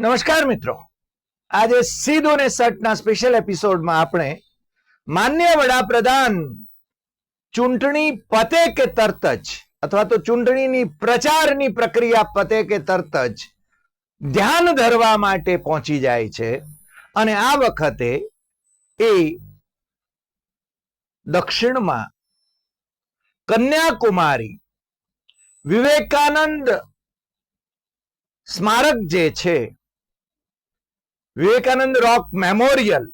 નમસ્કાર મિત્રો. આજે સીધું ને સટના સ્પેશિયલ એપિસોડમાં આપણે માન્ય વડાપ્રધાન ચૂંટણી પતે કે તરત જ, અથવા તો ચૂંટણીની પ્રચારની પ્રક્રિયા પતે કે તરત જ, ધ્યાન ધરવા માટે પહોંચી જાય છે. અને આ વખતે એ દક્ષિણમાં કન્યાકુમારી વિવેકાનંદ સ્મારક જે છે વિવેકાનંદ રોક મેમોરિયલ.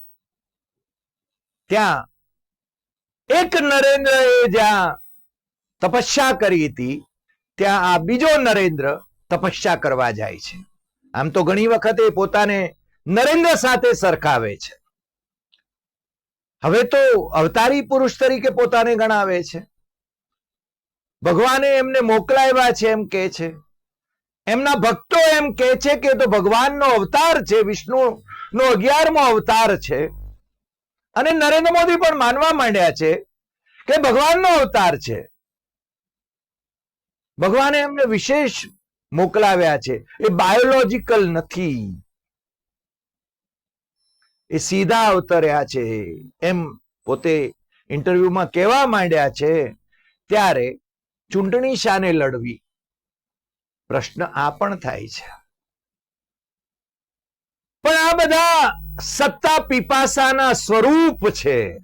ત્યાં એક નરેન્દ્ર એ જ્યાં તપસ્યા કરી હતી, ત્યાં આ બીજો નરેન્દ્ર તપસ્યા કરવા જાય છે. આમ તો ઘણી વખત એ પોતાને નરેન્દ્ર સાથે સરખાવે છે. હવે તો અવતારી પુરુષ તરીકે પોતાને ગણાવે છે. ભગવાને એમને મોકલાવ્યા છે એમ કે છે. એમના ભક્તો એમ કે છે કે તો ભગવાનનો અવતાર છે વિષ્ણુ નો અગિયારમો અવતાર છે. અને નરેન્દ્ર મોદી પણ માનવા માંડ્યા છે કે ભગવાનનો અવતાર છે. ભગવાને એમને વિશેષ મોકલાવ્યા છે. એ બાયોલોજીકલ નથી. એ સીધા અવતર્યા છે. એમ પોતે ઇન્ટરવ્યુમાં કહેવા માંડ્યા છે. ત્યારે ચૂંટણી શાને લડવી. પ્રશ્ન આ પણ થાય છે. પણ આ બધા સત્તા પીપાસાના સ્વરૂપ છે.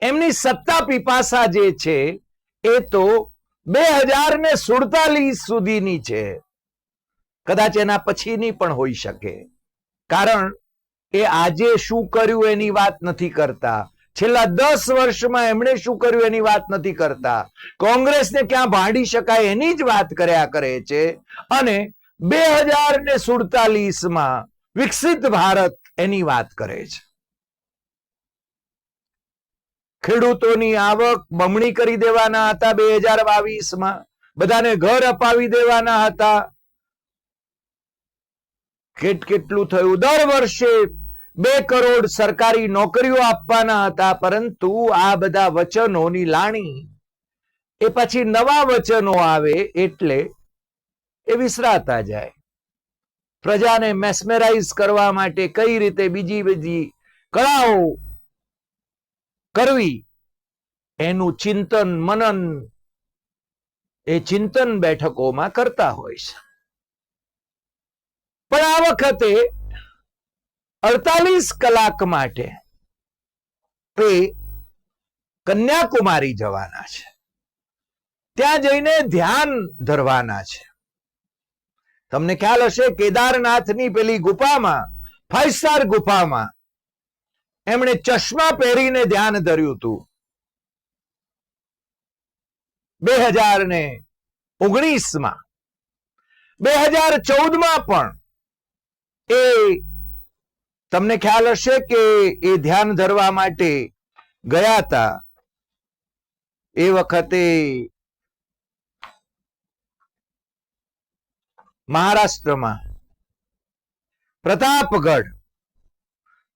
એમની સત્તા પીપાસા જે છે, એ તો બે હજાર ને સુડતાલીસ સુધીની છે. કદાચ એના પછીની પણ હોઈ શકે. કારણ એ આજે શું કર્યું એની વાત નથી કરતા. છેલ્લા દસ વર્ષમાં એમણે શું કર્યું એની વાત નથી કરતા. કોંગ્રેસને ક્યાં ભાંડી શકાય એની જ વાત કર્યા કરે છે. અને બે હજાર ને સુડતાલીસમાં વિકસિત ભારત એની વાત કરે છે. ખેડૂતોની આવક બમણી કરી દેવાના હતા બે હજાર બાવીસમાં બધાને ઘર અપાવી દેવાના હતા. કેટ કેટલું થયું? દર વર્ષે બે કરોડ સરકારી નોકરીઓ આપવાના હતા, પરંતુ આ બધા વચનોની લાણી એ પછી નવા વચનો આવે એટલે એ વિસરાતા જાય. પ્રજાને મેસ્મેરાઇઝ કરવા માટે કઈ રીતે બીજી બીજી કળાઓ કરવી, એનું ચિંતન, મનન એ ચિંતન બેઠકોમાં કરતા હોય છે. પણ આ વખતે અડતાલીસ કલાક માટે એ કન્યાકુમારી જવાના છે. ત્યાં જઈને ધ્યાન ધરવાના છે. તમને ખ્યાલ હશે, કેદારનાથની પેલી ગુફામાં ફાઈવ સ્ટાર ગુફામાં એમણે ચશ્મા પહેરીને ધ્યાન ધર્યું હતું. બે હજાર ને ઓગણીસમાં, બે હજાર ચૌદમાં પણ એ તમને ખ્યાલ હશે કે એ ધ્યાન ધરવા માટે ગયા હતા. એ વખતે મહારાષ્ટ્રમાં પ્રતાપગઢ,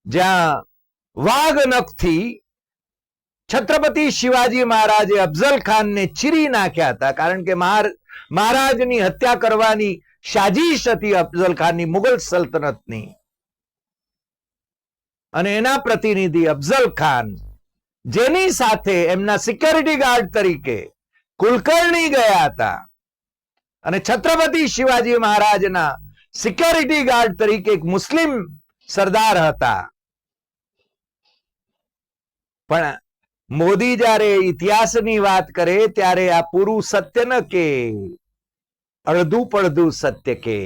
જ્યાં વાઘનખથી છત્રપતિ શિવાજી મહારાજે અફઝલ ખાનને ચીરી નાખ્યા હતા. કારણ કે મહારાજની હત્યા કરવાની સાજીશ હતી અફઝલ ખાનની મુગલ સલ્તનતની. અને એના પ્રતિનિધિ અફઝલ ખાન, જેની સાથે એમના સિક્યોરિટી ગાર્ડ તરીકે કુલકર્ણી ગયા હતા. અને છત્રપતિ શિવાજી મહારાજના સિક્યોરિટી ગાર્ડ તરીકે એક મુસ્લિમ સરદાર હતા. પણ મોદી જ્યારે ઇતિહાસની વાત કરે ત્યારે આ પૂરું સત્ય ન કે, અડધું પડધું સત્ય કે,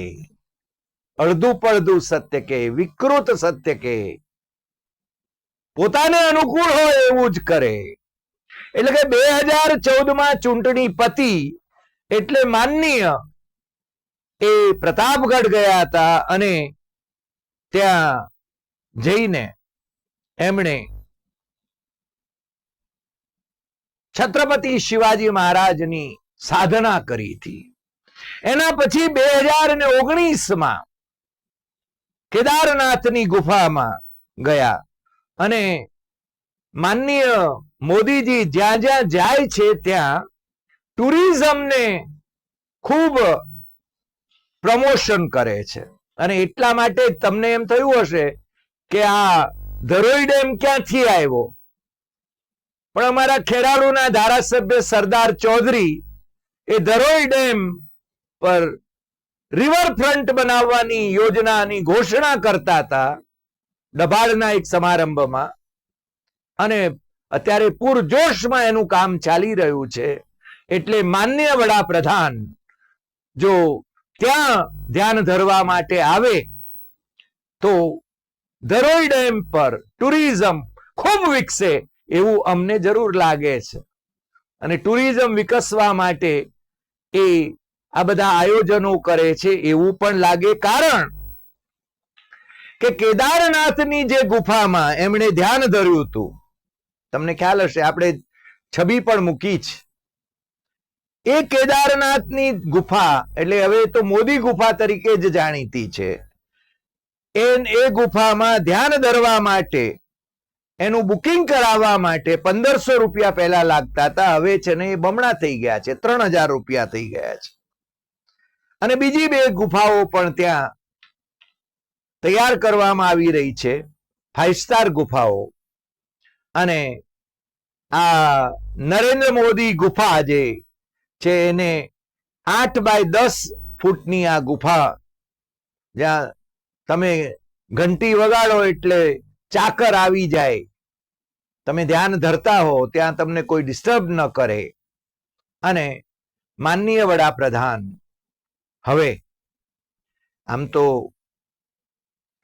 અડધું પડધું સત્ય કે, વિકૃત સત્ય કે પોતાને અનુકૂળ હોય એવું જ કરે. એટલે કે બે હજાર ચૌદમાં ચૂંટણી પતિ એટલે માનનીય એ પ્રતાપગઢ ગયા હતા અને ત્યાં જઈને એમણે છત્રપતિ શિવાજી મહારાજની સાધના કરી હતી. એના પછી બે હજાર ને ઓગણીસમાં કેદારનાથની ગુફામાં ગયા. અને માનનીય મોદીજી જ્યાં જ્યાં જાય છે ત્યાં ટુરિઝમને ખૂબ પ્રમોશન કરે છે. અને એટલા માટે તમને એમ થયું હશે કે આ ધરોઈ ડેમ ક્યાંથી આવ્યો? પણ અમારા ખેરાલુના ધારાસભ્ય સરદાર ચૌધરી એ ધરોઈ ડેમ પર રિવરફ્રન્ટ બનાવવાની યોજનાની ઘોષણા કરતા હતા. ડભાડના એક સમારંભમાં અને અત્યારે પૂરજોશમાં એનું કામ ચાલી રહ્યું છે એટલે માન્ય વડાપ્રધાન જો ત્યાં ધ્યાન ધરવા માટે આવે તો ધરોઈ ડેમ પર ટુરિઝમ ખૂબ વિકસે એવું અમને જરૂર લાગે છે. અને ટુરિઝમ વિકસવા માટે એ આ બધા આયોજનો કરે છે એવું પણ લાગે કારણ કે કેદારનાથની જે ગુફામાં એમણે ધ્યાન ધર્યું હતું. તમને ખ્યાલ હશે, આપણે છબી પણ મૂકી છે એ કેદારનાથની ગુફા, એટલે હવે તો મોદી ગુફા તરીકે જ જાણીતી છે. એ એ ગુફામાં ધ્યાન ધરવા માટે, એનું બુકિંગ કરાવવા માટે પંદરસો રૂપિયા પહેલા લાગતા હતા, હવે છે ને એ બમણા થઈ ગયા છે, ત્રણ હજાર રૂપિયા થઈ ગયા છે. અને બીજી બે ગુફાઓ પણ ત્યાં તૈયાર કરવામાં આવી રહી છે. ફાઈવ સ્ટાર ગુફાઓ. અને આ નરેન્દ્ર મોદી ગુફા જે છે એને આઠ બાય દસ ફૂટની આ ગુફા જ્યાં તમે ઘંટી વગાડો એટલે ચાકર આવી જાય. તમે ધ્યાન ધરતા હો ત્યાં તમને કોઈ ડિસ્ટર્બ ન કરે. અને માનનીય વડાપ્રધાન, હવે આમ તો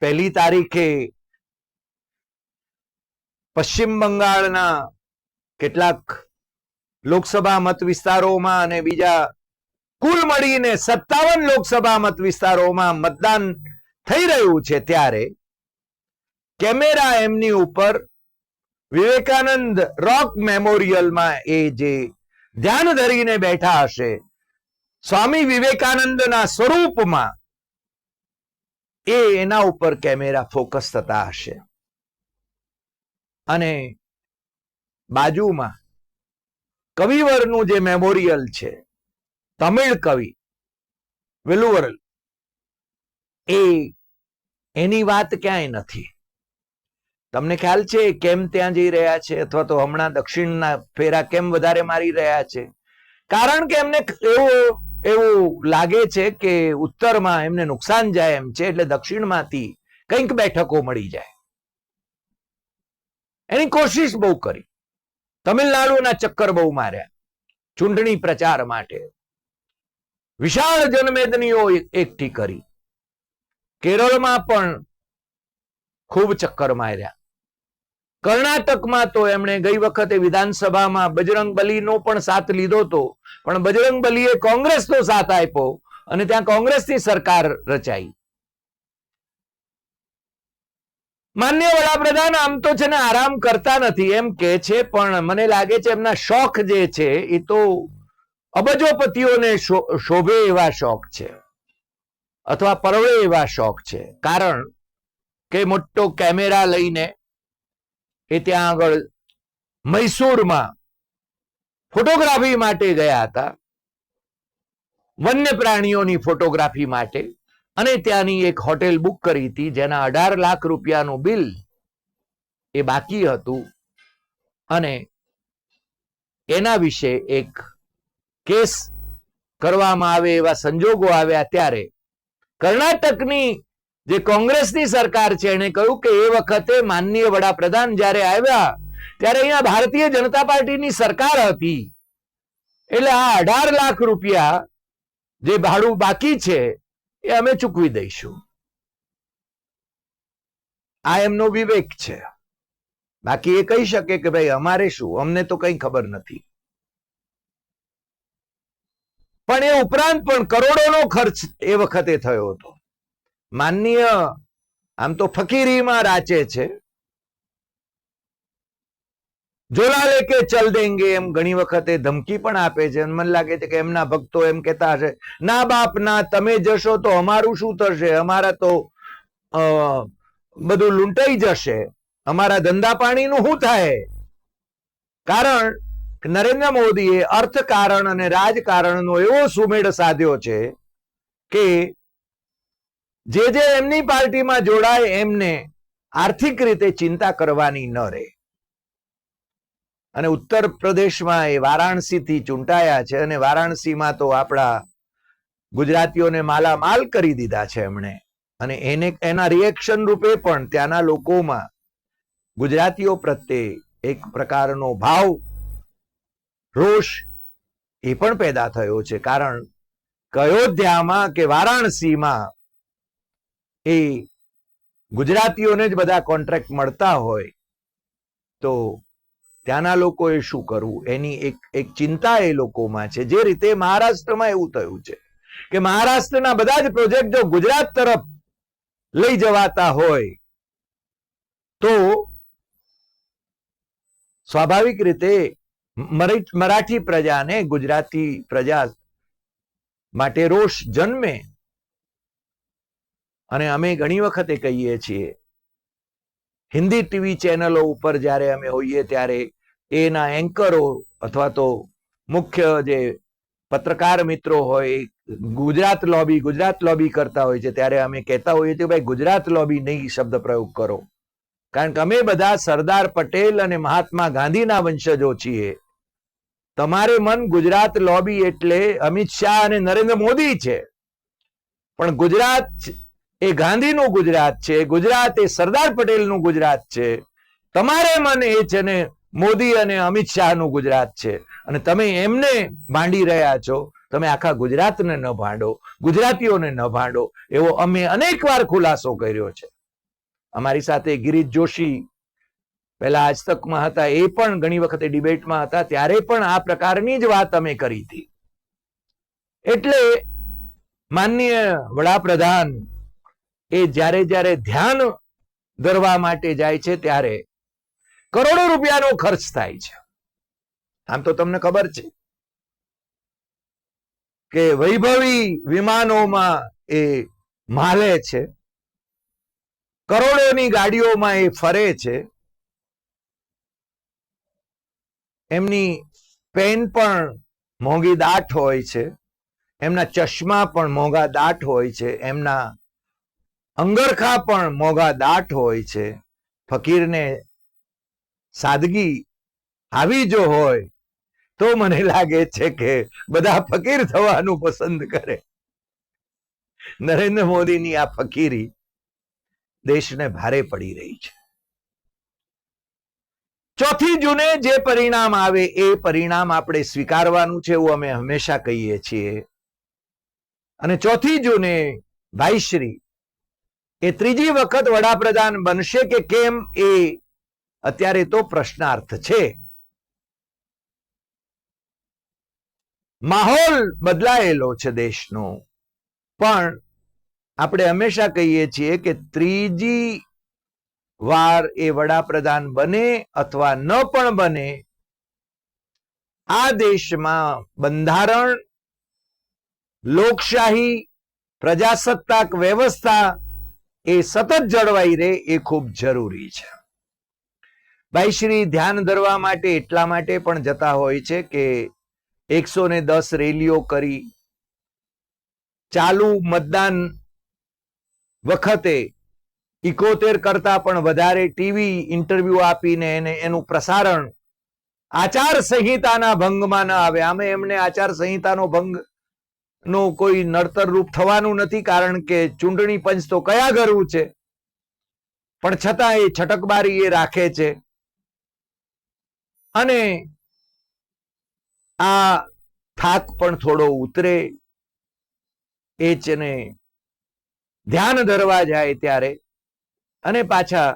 પહેલી તારીખે પશ્ચિમ બંગાળના કેટલાક લોકસભા મત વિસ્તારોમાં અને બીજા કુલ મળીને સત્તાવન લોકસભા મત વિસ્તારોમાં મતદાન થઈ રહ્યું છે ત્યારે કેમેરા એમની ઉપર વિવેકાનંદ રોક મેમોરિયલમાં એ જે ધ્યાન ધરીને બેઠા હશે, સ્વામી વિવેકાનંદના સ્વરૂપમાં એ એના ઉપર કેમેરા ફોકસ થતા હશે. અને બાજુમાં કવિવરનું જે મેમોરિયલ છે, તમિળ કવિ વિલુવરલ, એ એની વાત ક્યાંય નથી. તમને ખ્યાલ છે કેમ ત્યાં જઈ રહ્યા છે અથવા તો હમણાં દક્ષિણના ફેરા કેમ વધારે મારી રહ્યા છે? કારણ કે એમને એવું એવું લાગે છે કે ઉત્તરમાં એમને નુકસાન જાય એમ છે એટલે દક્ષિણમાંથી કંઈક બેઠકો મળી જાય. એની કોશિશ બહુ કરી. તમિલનાડુના ચક્કર બહુ માર્યા. ચૂંટણી પ્રચાર માટે. વિશાળ જનમેદનીઓ એક- એકઠી કરી. કેરળમાં પણ ખૂબ ચક્કર માર્યા. કર્ણાટકમાં તો એમણે ગઈ વખતે વિધાનસભામાં બજરંગ બલીનો પણ સાથ લીધો હતો પણ બજરંગ બલીએ કોંગ્રેસનો સાથ આપ્યો અને ત્યાં કોંગ્રેસની સરકાર રચાઈ. માન્ય વડાપ્રધાન આમ તો છે ને આરામ કરતા નથી, એમ કે છે, પણ મને લાગે છે એમના શોખ જે છે એ તો અબજોપતિઓને શોભે એવા શોખ છે. અથવા પરવે એવા શોખ છે. કારણ કે મોટો કેમેરા લઈને એ ત્યાં આગળ મૈસૂરમાં ફોટોગ્રાફી માટે ગયા હતા. વન્ય પ્રાણીઓની ફોટોગ્રાફી માટે અને ત્યાંની એક હોટેલ બુક કરી હતી, જેના અઢાર લાખ રૂપિયાનું બિલ એ બાકી હતું. અને એના વિશે એક કેસ કરવામાં આવે એવા સંજોગો આવ્યા ત્યારે કર્ણાટકની જે કોંગ્રેસની સરકાર છે, એણે કહ્યું કે એ વખતે માનનીય વડાપ્રધાન જ્યારે આવ્યા ત્યારે અહીંયા ભારતીય જનતા પાર્ટીની સરકાર હતી. એટલે આ અઢાર લાખ રૂપિયા જે ભાડું બાકી છે, એ અમે ચૂકવી દઈશું. આ એમનો વિવેક છે. બાકી એ કહી શકે કે ભાઈ અમારે શું? અમને તો કઈ ખબર નથી. પણ એ ઉપરાંત પણ કરોડોનો ખર્ચ એ વખતે થયો હતો. માનનીય, આમ તો ફકીરીમાં રાચે છે. જોલા લેકે ચલ દેંગે એમ ઘણી વખતે ધમકી પણ આપે છે મને લાગે છે કે એમના ભક્તો એમ કહેતા હશે, ના બાપ, ના, તમે જશો તો અમારું શું થશે? અમારા તો બધું લૂંટાઈ જશે. અમારા ધંધા પાણીનું શું થાય? કારણ નરેન્દ્ર મોદીએ અર્થકારણ અને રાજકારણનો એવો સુમેળ સાધ્યો છે કે જે જે એમની પાર્ટીમાં જોડાય એમને આર્થિક રીતે ચિંતા કરવાની ન રહે. અને ઉત્તર પ્રદેશમાં એ વારાણસીથી ચૂંટાયા છે અને વારાણસીમાં તો આપણા ગુજરાતીઓને માલામાલ કરી દીધા છે એમણે. અને એને, એના રિએક્શન રૂપે પણ ત્યાંના લોકોમાં ગુજરાતીઓ પ્રત્યે એક પ્રકારનો ભાવ, રોષ એ પણ પેદા થયો છે. કારણ કયોધ્યામાં કે વારાણસીમાં એ ગુજરાતીઓને જ બધા કોન્ટ્રાક્ટ મળતા હોય તો ત્યાંના લોકોએ શું કરવું? એની એક એક ચિંતા એ લોકોમાં છે. જે રીતે મહારાષ્ટ્રમાં એવું થયું છે કે મહારાષ્ટ્રના બધા જ પ્રોજેક્ટ જો ગુજરાત તરફ લઈ જવાતા હોય તો સ્વાભાવિક રીતે મરી- મરાઠી પ્રજાને ગુજરાતી પ્રજા માટે રોષ જન્મે. અને અમે ઘણી વખતે કહીએ છીએ, હિન્દી ટીવી ચેનલો ઉપર જ્યારે અમે હોઈએ ત્યારે એના એન્કરો અથવા તો મુખ્ય જે પત્રકાર મિત્રો હોય, ગુજરાત લોબી ગુજરાત લોબી કરતા હોય છે, ત્યારે અમે કહેતા હોઈએ છીએ ભાઈ ગુજરાત લોબી નહીં શબ્દ પ્રયોગ કરો. કારણ કે અમે બધા સરદાર પટેલ અને મહાત્મા ગાંધીના વંશજો છીએ. તમારે મન ગુજરાત લોબી એટલે અમિત શાહ અને નરેન્દ્ર મોદી છે. પણ ગુજરાત એ ગાંધીનું ગુજરાત છે, ગુજરાત એ સરદાર પટેલનું ગુજરાત છે. તમારે મન એ છે ને મોદી અને અમિત શાહનું ગુજરાત છે. અને તમે એમને ભાંડી રહ્યા છો. તમે આખા ગુજરાતને ન ભાંડો, ગુજરાતીઓને ન ભાંડો. એવો અમે અનેક વાર ખુલાસો કર્યો છે. અમારી સાથે ગિરીશ જોશી પહેલા આજતકમાં હતા, એ પણ ઘણી વખતે ડિબેટમાં હતા. ત્યારે પણ આ પ્રકારની જ વાત અમે કરી હતી. એટલે માનનીય વડાપ્રધાન એ જ્યારે જ્યારે ધ્યાન ધરવા માટે જાય છે, ત્યારે કરોડો રૂપિયાનો ખર્ચ થાય છે. આમ તો તમને ખબર છે કે વૈભવી વિમાનોમાં એ માલે છે, કરોડોની ગાડીઓમાં એ ફરે છે, એમની પેન પણ મોંઘી દાટ હોય છે, એમના ચશ્મા પણ મોંઘા દાટ હોય છે, એમના અંગરખા પણ મોંઘા દાટ હોય છે, ફકીરને સાદગી આવી જો હોય, તો મને લાગે છે કે બધા ફકીર થવાનું પસંદ કરે. નરેન્દ્ર મોદીની આ ફકીરી દેશને ભારે પડી રહી છે. ચોથી જૂને જે પરિણામ આવે, એ પરિણામ આપણે સ્વીકારવાનું છે એવું અમે હંમેશા કહીએ છીએ. અને ચોથી જૂને ભાઈશ્રી એ ત્રીજી વખત વડાપ્રધાન બનશે કે કેમ એ અત્યારે તો પ્રશ્નાર્થ છે. માહોલ બદલાયેલો છે દેશનો. પણ આપણે હંમેશા કહીએ છીએ કે ત્રીજી વાર એ વડાપ્રધાન બને અથવા ન પણ બને, આ દેશમાં બંધારણ, લોકશાહી, પ્રજાસત્તાક વ્યવસ્થા એ સતત જળવાઈ રહે એ ખૂબ જરૂરી છે. ભાઈ, શ્રી ધ્યાન ધરવા માટે એટલા માટે પણ જતા હોય છે કે એકસો ને દસ રેલીઓ કરી ચાલુ મતદાન વખતે ઇકોતેર કરતા પણ વધારે ટીવી ઇન્ટરવ્યુ આપીને એને એનું પ્રસારણ આચાર સંહિતાના ભંગમાં ન આવે. આમે એમને આચાર સંહિતાનો ભંગ નો કોઈ નડતર રૂપ થવાનું નથી, કારણ કે ચૂંટણી પંચ તો કયા કરવું છે? પણ છતાં એ છટકબારી એ રાખે છે. અને આ થાક પણ થોડો ઉતરે. એ ચને ધ્યાન ધરવા જાય ત્યારે. અને પાછા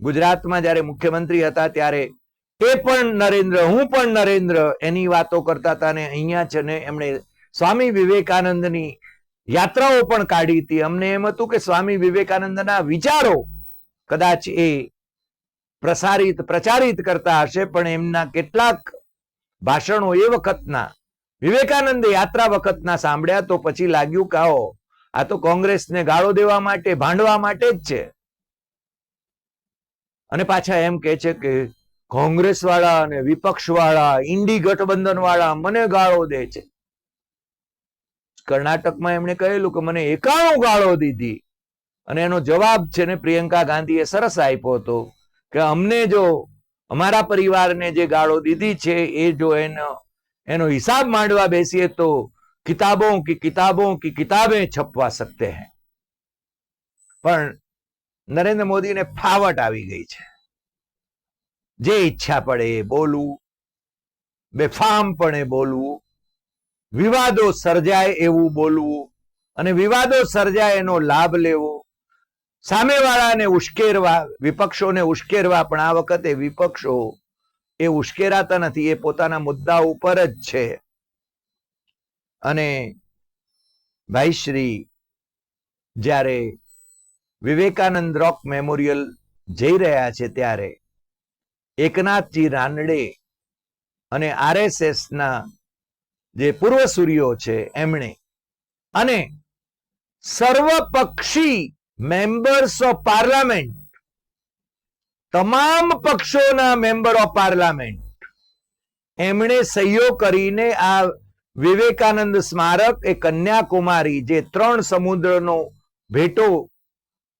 ગુજરાતમાં જ્યારે મુખ્યમંત્રી હતા ત્યારે એ પણ નરેન્દ્ર, હું પણ નરેન્દ્ર એની વાતો કરતા હતા ને અહીંયા છે ને એમણે સ્વામી વિવેકાનંદની યાત્રાઓ પણ કાઢી હતી. અમને એમ હતું કે સ્વામી વિવેકાનંદના વિચારો કદાચ એ પ્રસારિત, પ્રચારિત કરતા હશે, પણ એમના કેટલાક ભાષણો એ વખતના, વિવેકાનંદ યાત્રા વખતના સાંભળ્યા તો પછી લાગ્યું કે આવો, આ તો કોંગ્રેસને ગાળો દેવા માટે, ભાંડવા માટે જ છે. અને પાછા એમ કે છે કે કોંગ્રેસ વાળા અને વિપક્ષ વાળા ઇન્ડી ગઠબંધન વાળા મને ગાળો દે છે. કર્ણાટકમાં એમણે કહેલું કે મને એકાણું ગાળો દીધી. અને એનો જવાબ છે ને પ્રિયંકા ગાંધીએ સરસ આપ્યો હતો. કે અમને જો અમારા પરિવારને જે ગાળો દીધી છે, એ જો એનો એનો હિસાબ માંડવા બેસીએ તો કિતાબો કે કિતાબો કે કિતાબે છપવા સકતે હૈ. પણ નરેન્દ્ર મોદીને ફાવટ આવી ગઈ છે. જે ઈચ્છા પડે એ બોલવું બેફામ પણ એ બોલવું, વિવાદો સર્જાય એવું બોલવું અને વિવાદો સર્જાય એનો લાભ લેવો સામેવાળાને ઉશ્કેરવા, વિપક્ષોને ઉશ્કેરવા, પણ આ વખતે વિપક્ષો એ ઉશ્કેરાતા નથી, એ પોતાના મુદ્દા ઉપર જ છે. અને ભાઈ શ્રી, જ્યારે વિવેકાનંદ રોક મેમોરિયલ જઈ રહ્યા છે ત્યારે, એકનાથજી રાનડે અને આરએસએસના જે પૂર્વસૂરીઓ છે એમણે અને સર્વપક્ષી મેમ્બર્સ ઓફ પાર્લામેન્ટ તમામ પક્ષોના મેમ્બર ઓફ પાર્લામેન્ટ એમણે સહયોગ કરીને આ વિવેકાનંદ સ્મારક, એ કન્યાકુમારી જે ત્રણ સમુદ્રનો ભેટો,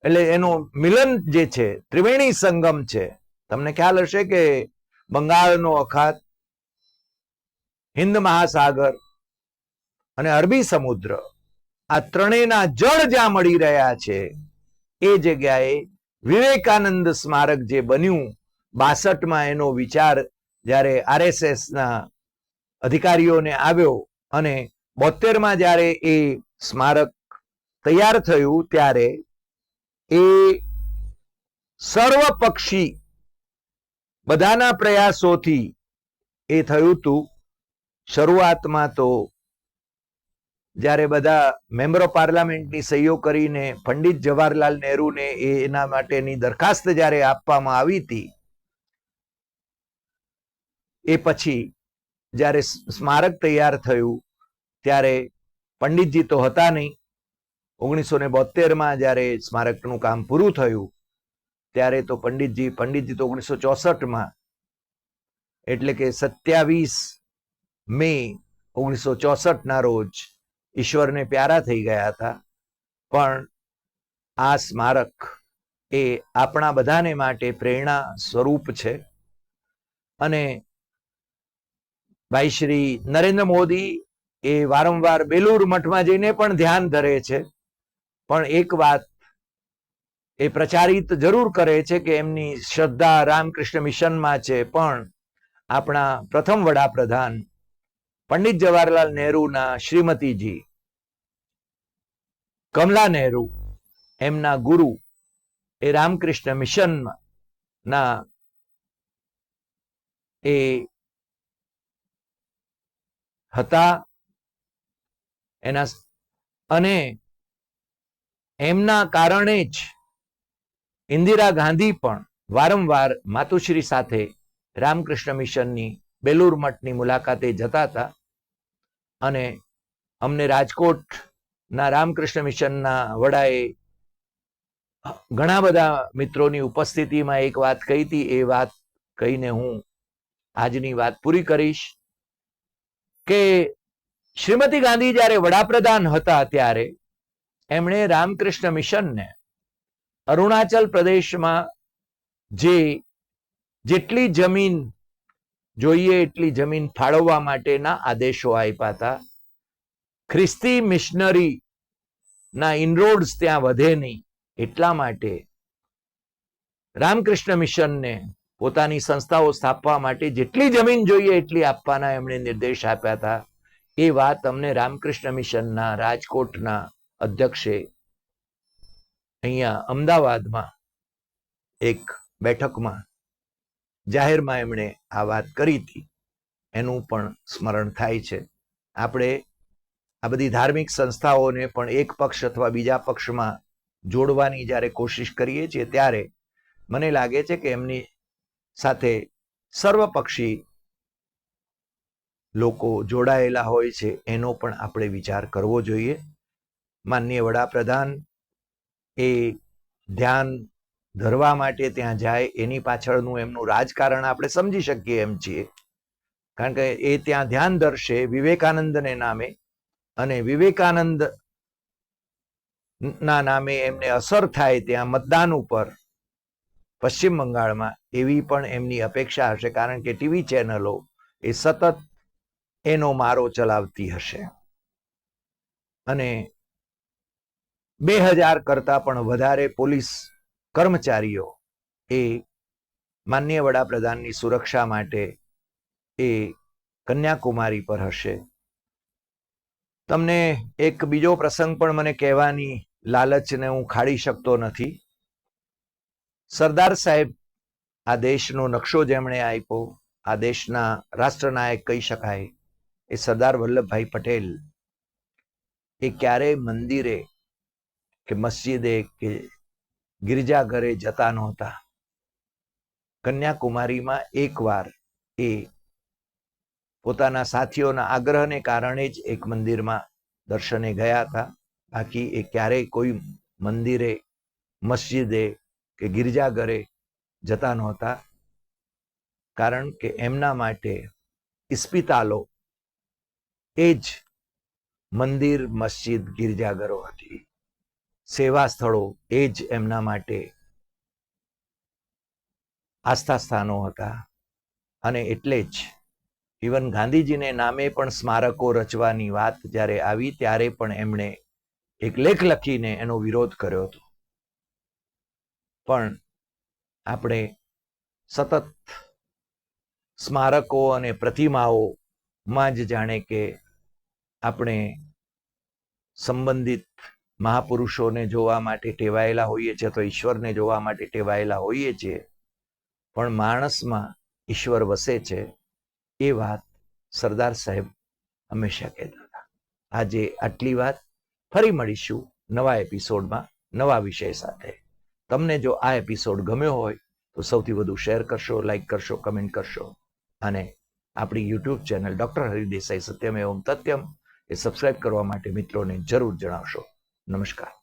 એટલે એનો મિલન જે છે, ત્રિવેણી સંગમ છે, તમને ખ્યાલ હશે કે બંગાળનો અખાત, હિન્દ મહાસાગર અને અરબી સમુદ્ર, આ ત્રણેયના જળ જ્યાં મળી રહ્યા છે એ જગ્યાએ વિવેકાનંદ સ્મારક જે બન્યું, બાસઠમાં એનો વિચાર જ્યારે આરએસએસના અધિકારીઓને આવ્યો અને બોતેરમાં જ્યારે એ સ્મારક તૈયાર થયું ત્યારે એ સર્વપક્ષી બધાના પ્રયાસોથી એ થયું હતું શરૂઆતમાં તો જ્યારે બધા મેમ્બર ઓફ પાર્લામેન્ટની સહીઓ કરીને પંડિત જવાહરલાલ નહેરુને એના માટેની દરખાસ્ત જ્યારે આપવામાં આવી હતી, એ પછી જ્યારે સ્મારક તૈયાર થયું, ત્યારે પંડિતજી તો હતા નહીં. ઓગણીસો ને બોતેરમાં જ્યારે સ્મારકનું કામ પૂરું થયું, ત્યારે તો પંડિતજી પંડિતજી તો ઓગણીસો ચોસઠમાં, એટલે કે સત્યાવીસ મે ઓગણીસો ચોસઠ ના રોજ ઈશ્વરને પ્યારા થઈ ગયા હતા. પણ આ સ્મારક એ આપણા બધાને માટે પ્રેરણા સ્વરૂપ છે. અને ભાઈ શ્રી નરેન્દ્ર મોદી એ વારંવાર બેલુર મઠમાં જઈને પણ ધ્યાન ધરે છે. પણ એક વાત એ પ્રચારિત જરૂર કરે છે કે એમની શ્રદ્ધા રામકૃષ્ણ મિશનમાં છે. પણ આપણા પ્રથમ વડાપ્રધાન પંડિત જવાહરલાલ નહેરુના શ્રીમતીજી, કમલા નહેરુ, એમના ગુરુ, એ રામકૃષ્ણ મિશન ના એ હતા. એના અને એમના કારણે જ ઇન્દિરા ગાંધી પણ વારંવાર માતુશ્રી સાથે રામકૃષ્ણ મિશનની બેલુર મઠની મુલાકાતે જતા હતા. અને અમને રાજકોટ ના રામકૃષ્ણ મિશનના વડાએ ઘણા બધા મિત્રોની ઉપસ્થિતિમાં એક વાત કહી હતી. એ વાત કહીને હું આજની વાત પૂરી કરીશ કે શ્રીમતી ગાંધી જ્યારે વડાપ્રધાન હતા ત્યારે એમણે રામકૃષ્ણ મિશનને અરુણાચલ પ્રદેશમાં જે જેટલી જમીન જોઈએ એટલી જમીન ફાળવવા માટેના આદેશો આપ્યા હતા. ખ્રિસ્તી મિશનરી ના ઇનરોડ્સ ત્યાં વધે નહીં, એટલા માટે રામકૃષ્ણ મિશનને પોતાની સંસ્થાઓ સ્થાપવા માટે જેટલી જમીન જોઈએ એટલી આપવાના એમણે નિર્દેશ આપ્યા હતા. એ વાત અમને રામકૃષ્ણ મિશનના રાજકોટના અધ્યક્ષે અહીંયા અમદાવાદમાં એક બેઠકમાં જાહેરમાં એમણે આ વાત કરી હતી. એનું પણ સ્મરણ થાય છે. આપણે આ બધી ધાર્મિક સંસ્થાઓને પણ એક પક્ષ અથવા બીજા પક્ષમાં જોડવાની જ્યારે કોશિશ કરીએ છીએ ત્યારે મને લાગે છે કે એમની સાથે સર્વપક્ષી લોકો જોડાયેલા હોય છે એનો પણ આપણે વિચાર કરવો જોઈએ. માનનીય વડાપ્રધાન એ ધ્યાન ધરવા માટે ત્યાં જાય, એની પાછળનું એમનું રાજકારણ આપણે સમજી શકીએ એમ છીએ. કારણ કે એ ત્યાં ધ્યાન ધરશે વિવેકાનંદને નામે અને વિવેકાનંદ ના નામે એમને અસર થાય ત્યાં મતદાન ઉપર પશ્ચિમ બંગાળમાં, એવી પણ એમની અપેક્ષા હશે કારણ કે ટીવી ચેનલો એ સતત એનો મારો ચલાવતી હશે. અને બે હજાર કરતા પણ વધારે પોલીસ કર્મચારીઓ એ માન્ય વડાપ્રધાનની સુરક્ષા માટે એ કન્યાકુમારી પર હશે. તમને એક બીજો પ્રસંગ પણ મને કહેવાની લાલચને હું ખાડી શકતો નથી. સરદાર સાહેબ આ દેશનો નકશો જેમણે આપ્યો, આ દેશના રાષ્ટ્રનાયક કહી શકાય, એ સરદાર વલ્લભભાઈ પટેલ. એ ક્યારેય મંદિરે કે મસ્જિદે કે ગિરજાઘરે જતા નહોતા. કન્યાકુમારીમાં એકવાર એ પોતાના સાથીઓના આગ્રહને કારણે જ એક મંદિરમાં દર્શને ગયા હતા. બાકી એ ક્યારેય કોઈ મંદિરે, મસ્જિદે કે ગિરજાઘરે જતા નહોતા. કારણ કે એમના માટે ઇસ્પિતાલો એ જ મંદિર, મસ્જિદ, ગિરજાઘરો હતી. સેવા સ્થળો એ જ એમના માટે આસ્થા સ્થાનો હતા. અને એટલે જ ઇવન ગાંધીજીને નામે પણ સ્મારકો રચવાની વાત જ્યારે આવી, ત્યારે પણ એમણે એક લેખ લખીને એનો વિરોધ કર્યો હતો. પણ આપણે સતત સ્મારકો અને પ્રતિમાઓમાં જ જાણે કે આપણે સંબંધિત મહાપુરુષોને જોવા માટે ટેવાયેલા હોઈએ છીએ તો ઈશ્વરને જોવા માટે ટેવાયેલા હોઈએ છીએ. પણ માણસમાં ઈશ્વર વસે છે એ વાત સરદાર સાહેબ હંમેશા કહેતા હતા. આજે આટલી વાત ફરી મળીશું નવા એપિસોડમાં નવા વિષય સાથે. તમને જો આ એપિસોડ ગમ્યો હોય તો સૌથી વધુ શેર કરશો, લાઈક કરશો, કમેન્ટ કરશો અને આપણી યુટ્યુબ ચેનલ ડૉક્ટર હરિદેસાઈ સત્યમ એવમ તત્યમ એ સબસ્ક્રાઇબ કરવા માટે મિત્રોને જરૂર જણાવશો. નમસ્કાર